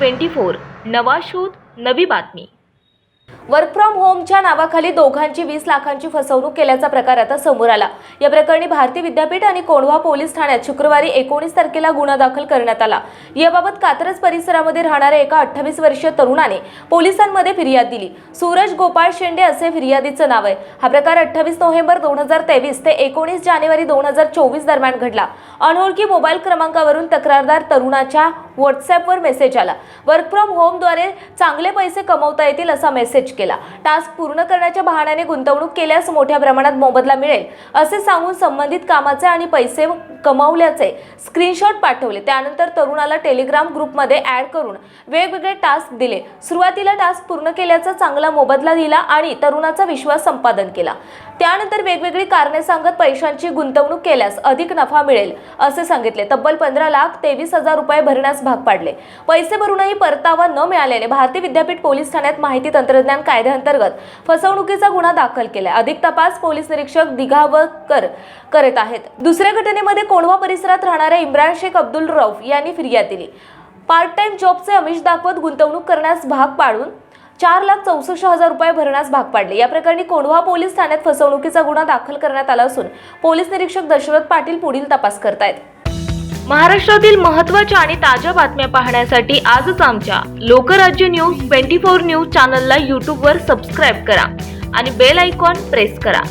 Twenty four. नवा शोध नवी बातमी. वर्क फ्रॉम होमच्या नावाखाली दोघांची वीस लाखांची फसवणूक केल्याचा प्रकार आता समोर आला. या प्रकरणी भारती विद्यापीठ आणि कोंढवा पोलीस ठाण्यात शुक्रवारी एकोणीस तारखेला गुन्हा दाखल करण्यात आला. याबाबत कात्रज परिसरामध्ये राहणाऱ्या एका अठ्ठावीस वर्षीय तरुणाने पोलिसांमध्ये फिर्याद दिली. सूरज गोपाळ शेंडे असे फिर्यादीचं नाव आहे. हा प्रकार अठ्ठावीस नोव्हेंबर दोन हजार तेवीस ते एकोणीस जानेवारी दोन हजार चोवीस दरम्यान घडला. अनोळखी मोबाईल क्रमांकावरून तक्रारदार तरुणाच्या व्हॉट्सॲपवर मेसेज आला. वर्क फ्रॉम होमद्वारे चांगले पैसे कमवता येतील असा मेसेज केला. टास्क पूर्ण करण्याच्या बहाण्याने गुंतवणूक केल्यास मोठ्या प्रमाणात मोबदला मिळेल असे सांगून संबंधित कामाचे आणि पैसे कमावल्याचे स्क्रीनशॉट पाठवले. त्यानंतर तरुणाला टेलिग्राम ग्रुपमध्ये ॲड करून वेगवेगळे टास्क दिले. सुरुवातीला टास्क पूर्ण केल्याचा चांगला मोबदला दिला आणि तरुणाचा विश्वास संपादन केला. त्यानंतर वेगवेगळी कारणे सांगत पैशांची गुंतवणूक केल्यास अधिक नफा मिळेल असे सांगितले. तब्बल पंधरा लाख तेवीस हजार रुपये भरण्यास भाग पाडले. पैसे भरूनही परतावा न मिळाल्याने भारतीय विद्यापीठ पोलीस ठाण्यात माहिती तंत्रज्ञान कायद्याअंतर्गत फसवणुकीचा गुन्हा दाखल केला अधिक तपास पोलीस निरीक्षक दिघावकर करत आहेत. दुसऱ्या घटनेमध्ये कोंढवा परिसरात राहणाऱ्या इम्रान शेख अब्दुल रौफ यांनी फिर्याद दिली. पार्ट टाइम जॉबचे अमिष दाखवत गुंतवणूक करण्यास भाग पाडून चार लाख चौसष्ट हजार रुपये भरण्यास भाग पाडले. या प्रकरणी कोंढवा पोलीस ठाण्यात फसवणुकीचा गुन्हा दाखल करण्यात आला असून पोलीस निरीक्षक दशरथ पाटील पुढील तपास करतायत. महाराष्ट्रातील महत्त्वाच्या आणि ताज्या बातम्या पाहण्यासाठी आजच आमच्या Lokrajya news twenty four news चॅनलला यूट्यूबवर सबस्क्राईब करा आणि बेल आयकॉन प्रेस करा.